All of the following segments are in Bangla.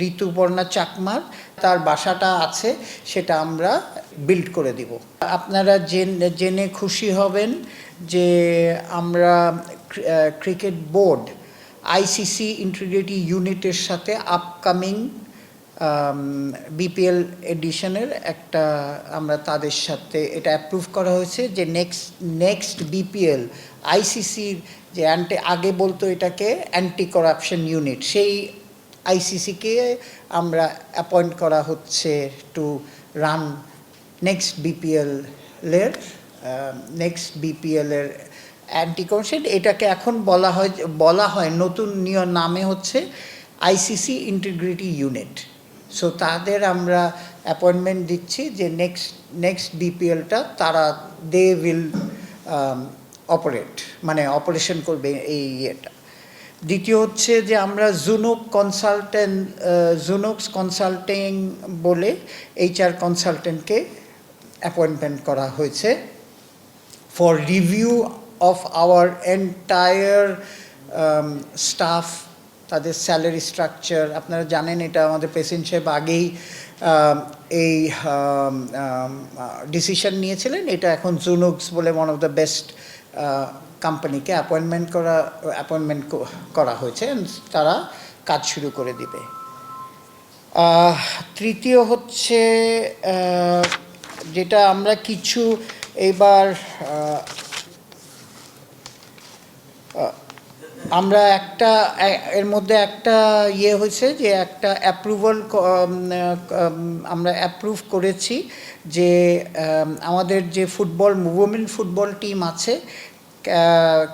ঋতুপর্ণা চাকমার, তার বাসাটা আছে, সেটা আমরা বিল্ড করে দিব। আপনারা জেন- খুশি হবেন যে আমরা ক্রিকেট বোর্ড আইসিসি ইন্টিগ্রিটি ইউনিটের সাথে আপকামিং বিপিএল এডিশনের একটা আমরা তাদের সাথে এটা অ্যাপ্রুভ করা হয়েছে যে নেক্সট নেক্সট বিপিএল আইসিসির যে অ্যান্টি আগে বলতো এটাকে অ্যান্টি করাপশন ইউনিট সেই আইসিসিকে আমরা অ্যাপয়েন্ট করা হচ্ছে টু রান নেক্সট বিপিএলের নেক্সট বিপিএলের অ্যান্টি করাপশন এটাকে এখন বলা হয় বলা হয় নতুন নিয়ম নামে হচ্ছে আইসিসি ইন্টিগ্রিটি ইউনিট সো তাদের আমরা অ্যাপয়েন্টমেন্ট দিচ্ছি যে নেক্সট নেক্সট বিপিএলটা তারা দে উইল অপারেট মানে অপারেশন করবে এই ইয়েটা। দ্বিতীয় হচ্ছে যে আমরা জুনুক কনসালটেন্ট জুনুকস কনসাল্টিং বলে এইচআর কনসালটেন্টকে অ্যাপয়েন্টমেন্ট করা হয়েছে for review of our entire staff salary salary structure আপনারা জানেন এটা আমাদের প্রেসিডেন্ট সাহেব আগেই um, এই ডিসিশন নিয়েছিলেন। এটা এখন জুনুক্স বলে ওয়ান অফ দ্য বেস্ট কোম্পানিকে অ্যাপয়েন্টমেন্ট করা অ্যাপয়েন্টমেন্ট করা হয়েছে তারা কাজ শুরু করে দিবে। তৃতীয় হচ্ছে যেটা আমরা কিছু এবার আমরা একটা এর মধ্যে একটা ইয়ে হয়েছে যে একটা অ্যাপ্রুভাল আমরা অ্যাপ্রুভ করেছি যে আমাদের যে ফুটবল উইমেন ফুটবল টিম আছে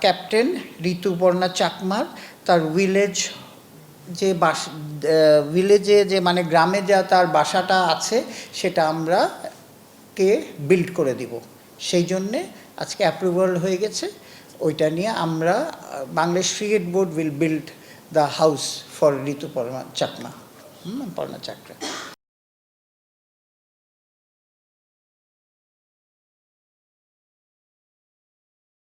ক্যাপ্টেন ঋতুপর্ণা চাকমার, তার ভিলেজ যে বাস ভিলেজে যে মানে গ্রামে যা তার বাসাটা আছে, সেটা আমরা কে বিল্ড করে দিব। সেই জন্যে আজকে অ্যাপ্রুভাল হয়ে গেছে। ওইটা নিয়ে আমরা Bangladesh Cricket Board will build the house for Ritu Parma Chakma, hmm? Parma Chakra.